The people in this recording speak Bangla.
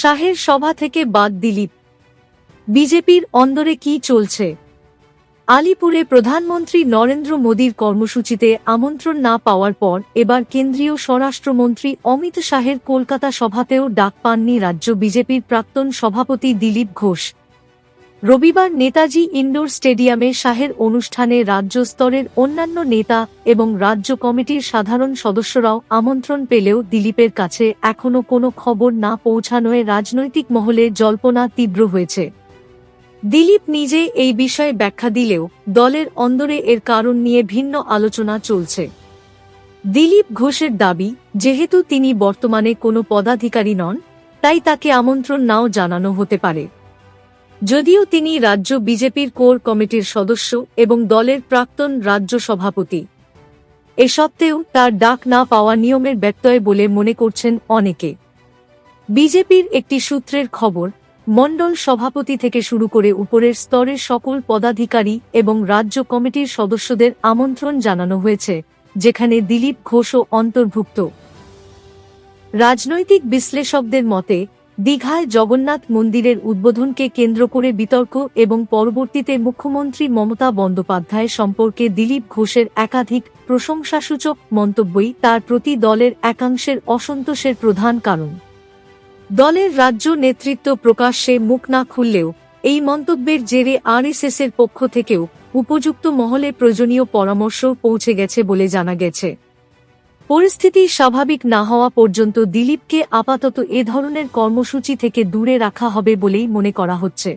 শাহের সভা থেকে বাদ দিলীপ। বিজেপির অন্দরে কি চলছে? আলিপুরে প্রধানমন্ত্রী নরেন্দ্র মোদীর কর্মসূচিতে আমন্ত্রণ না পাওয়ার পর এবার কেন্দ্রীয় স্বরাষ্ট্রমন্ত্রী অমিত শাহের কলকাতা সভাতেও ডাক পাননি রাজ্য বিজেপির প্রাক্তন সভাপতি দিলীপ ঘোষ। রবিবার নেতাজি ইন্ডোর স্টেডিয়ামে শাহের অনুষ্ঠানে রাজ্য স্তরের অন্যান্য নেতা এবং রাজ্য কমিটির সাধারণ সদস্যরাও আমন্ত্রণ পেলেও দিলীপের কাছে এখনও কোনো খবর না পৌঁছানোয় রাজনৈতিক মহলে জল্পনা তীব্র হয়েছে। দিলীপ নিজে এই বিষয়ে ব্যাখ্যা দিলেও দলের অন্দরে এর কারণ নিয়ে ভিন্ন আলোচনা চলছে। দিলীপ ঘোষের দাবি, যেহেতু তিনি বর্তমানে কোনো পদাধিকারী নন, তাই তাকে আমন্ত্রণ নাও জানানো হতে পারে। যদিও তিনি রাজ্য বিজেপির কোর কমিটির সদস্য এবং দলের প্রাক্তন রাজ্য সভাপতি। এ সত্ত্বেও তার ডাক না পাওয়া নিয়মের ব্যত্যয় বলে মনে করছেন অনেকে। বিজেপির একটি সূত্রের খবর, মণ্ডল সভাপতি থেকে শুরু করে উপরের স্তরের সকল পদাধিকারী এবং রাজ্য কমিটির সদস্যদের আমন্ত্রণ জানানো হয়েছে, যেখানে দিলীপ ঘোষও অন্তর্ভুক্ত। রাজনৈতিক বিশ্লেষকদের মতে দীঘায় জগন্নাথ মন্দিরের উদ্বোধনকে কেন্দ্র করে বিতর্ক এবং পরবর্তীতে মুখ্যমন্ত্রী মমতা বন্দ্যোপাধ্যায় সম্পর্কে দিলীপ ঘোষের একাধিক প্রশংসাসূচক মন্তব্যই তার প্রতি দলের একাংশের অসন্তোষের প্রধান কারণ। দলের রাজ্য নেতৃত্ব প্রকাশ্যে মুখ না খুললেও এই মন্তব্যের জেরে আরএসএস এর পক্ষ থেকেও উপযুক্ত মহলে প্রয়োজনীয় পরামর্শ পৌঁছে গেছে বলে জানা গেছে। পরিস্থিতি স্বাভাবিক না হওয়া পর্যন্ত দিলীপকে আপাতত এ ধরনের কর্মসূচি থেকে দূরে রাখা হবে বলেই মনে করা হচ্ছে।